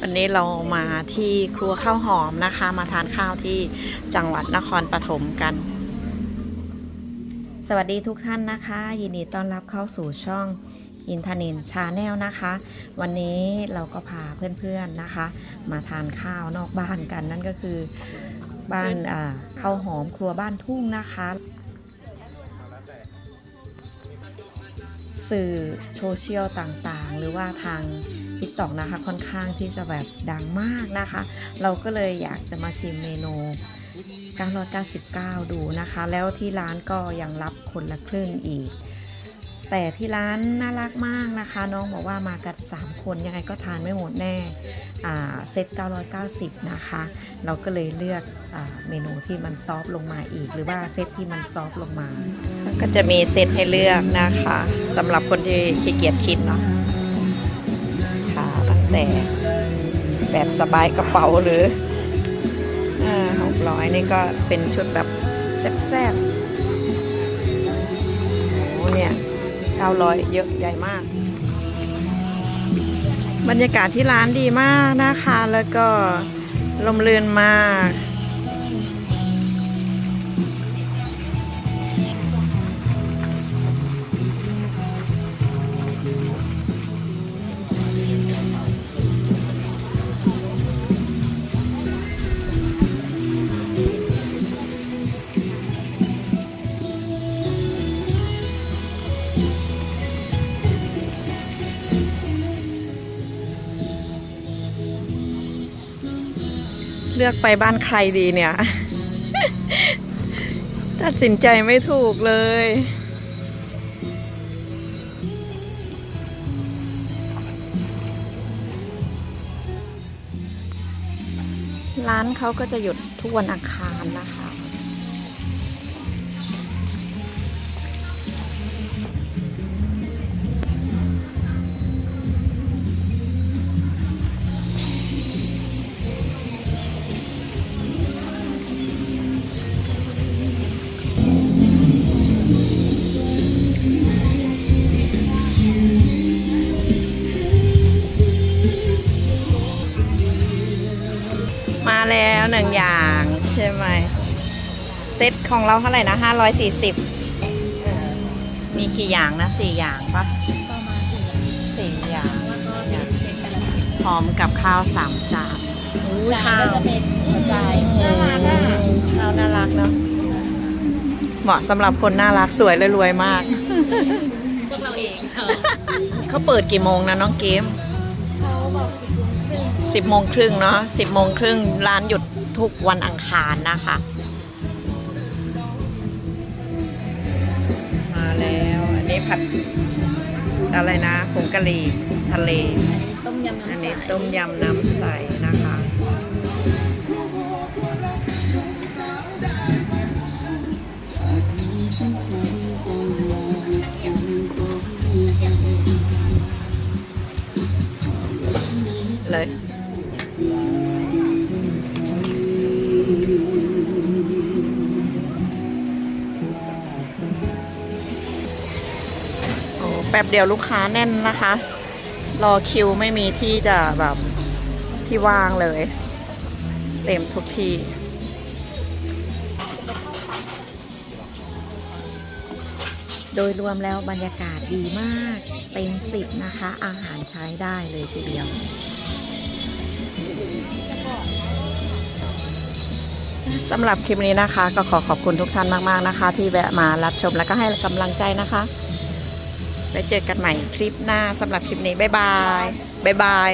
วันนี้เรามาที่ครัวข้าวหอมนะคะ มาทานข้าวที่จังหวัดนครปฐมกัน สวัสดีทุกท่านนะคะ ยินดีต้อนรับเข้าสู่ช่องอินทนินชาแนลนะคะ วันนี้เราก็พาเพื่อนๆนะคะ มาทานข้าวนอกบ้านกันนั่นก็คือบ้านอ่าข้าวหอมครัวบ้านทุ่งนะคะ สื่อโซเชียลต่างๆ หรือว่าทางทิกตอกนะคะค่อนข้างที่จะแบบดังมากนะคะ เราก็เลยอยากจะมาชิมเมนู999 ดูนะคะ แล้วที่ร้านก็ยังรับคนละครึ่งอีก แต่ที่ร้านน่ารักมากนะคะ น้องบอกว่ามากัน 3 คนยังไงก็ทานไม่หมดแน่เซต990 นะคะ เราก็เลยเลือกอเมนูที่มันซอฟต์ลงมาอีก หรือว่าเซตที่มันซอฟต์ลงมา ก็จะมีเซตให้เลือกนะคะสำหรับคนที่ขี้เกียจคิดเนาะค่ะตั้งแต่แบบสบายกระเป๋าหรือหกร้อยนี่ก็เป็นชุดแบบแซ่บๆโอ้เนี่ยเก้าร้อยเยอะใหญ่มาก บรรยากาศที่ร้านดีมากนะคะแล้วก็ ลมเรือนมาก เลือกไปบ้านใครดีเนี่ย ตัดสินใจไม่ถูกเลย ร้านเขาก็จะหยุดทุกวันอังคารนะคะ มาแล้วหนึ่งอย่างใช่ไหมเซตของเราเท่าไหร่นะ540มีกี่อย่างนะสี่อย่างปะประมาณสี่อย่างสี่อย่างแล้วก็เป็นเป็นกระดาษพร้อมกับข้าวสามจานอุ้ยจานข้าวก็จะเป็นหัวใจน่ารักอะข้าวน่ารักเนาะเหมาะสำหรับคนน่ารักสวยและรวยมาก พวกเราเองเออเขาเปิดกี่โมงนะน้องเกม เขาบอกสิบโมงครึ่ง สิบโมงครึ่งเนาะสิบโมงครึ่งร้านหยุดทุกวันอังคารนะคะ มาแล้วอันนี้ผัดอะไรนะผงกะหรี่ทะเล ต้มยำอันน้ำนี้ใสต้มยำน้ำใสนะคะ เลย โอ้แป๊บเดียวลูกค้าแน่นนะคะ รอคิวไม่มีที่จะแบบที่ว่างเลย เต็มทุกที่โดยรวมแล้วบรรยากาศดีมาก เต็มสิบนะคะ อาหารใช้ได้เลยทีเดียว สำหรับคลิปนี้นะคะ ก็ขอขอบคุณทุกท่านมาก ๆ นะคะ ที่แวะมารับชมแล้วก็ให้กำลังใจนะคะไว้เจอกันใหม่คลิปหน้าสำหรับคลิปนี้ บ๊ายบาย บ๊ายบาย